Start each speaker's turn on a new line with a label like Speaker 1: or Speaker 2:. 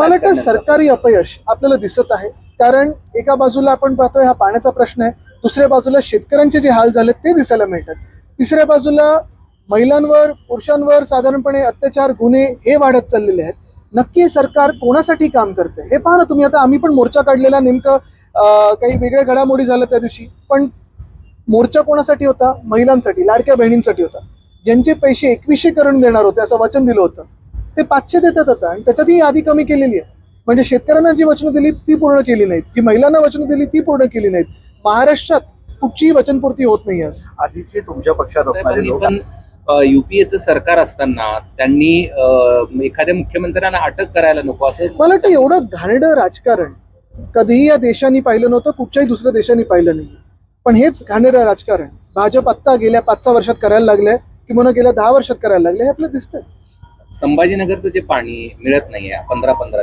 Speaker 1: मला वाटतं. सरकारी अपयश आपल्याला दिसत आहे. कारण एका बाजूला आपण पाहतोय हा पाण्याचा प्रश्न आहे. दुसऱ्या बाजूला शेतकऱ्यांचे जे हाल झाले ते दिसायला मिळतात. तिसऱ्या बाजूला महिलांवर पुरुषांवर साधारणपणे अत्याचार गुन्हे हे वाढत चाललेले आहेत. नक्की सरकार कोणासाठी काम करते हे पहा ना तुम्ही. आता आम्ही पण मोर्चा काढलेला नेमकं काही वेगळ्या घडामोडी झाल्या त्या दिवशी. पण मोर्चा कोणासाठी होता? महिलांसाठी लाडक्या बहिणींसाठी होता. ज्यांचे पैसे एकवीसशे करून देणार होते असं वचन दिलं होतं. ते पाचशे देतात आता. आणि त्याच्यातही यादी कमी केलेली आहे. म्हणजे शेतकऱ्यांना जी वचनं दिली ती पूर्ण केली नाहीत. जी महिलांना वचनं दिली ती पूर्ण केली नाहीत. महाराष्ट्रात कुठचीही वचनपूर्ती होत नाही आज.
Speaker 2: आधीचे तुमच्या पक्षात असणारे लोक
Speaker 3: युपीएचं सरकार असताना त्यांनी एखाद्या मुख्यमंत्र्यांना अटक करायला नको असं
Speaker 1: मला वाटतं एवढं घाणेरडं राजकारण कधीही या देशाने पाहिलं नव्हतं कुठच्याही दुसऱ्या देशाने पाहिलं नाही. पण हेच घाणेरडं राजकारण. भाजप आत्ता गेल्या पाच सहा वर्षात करायला लागलंय किंवा गेल्या दहा वर्षात करायला लागले हे आपल्याला दिसतंय.
Speaker 3: संभाजीनगरचं जे पाणी मिळत नाहीये पंधरा पंधरा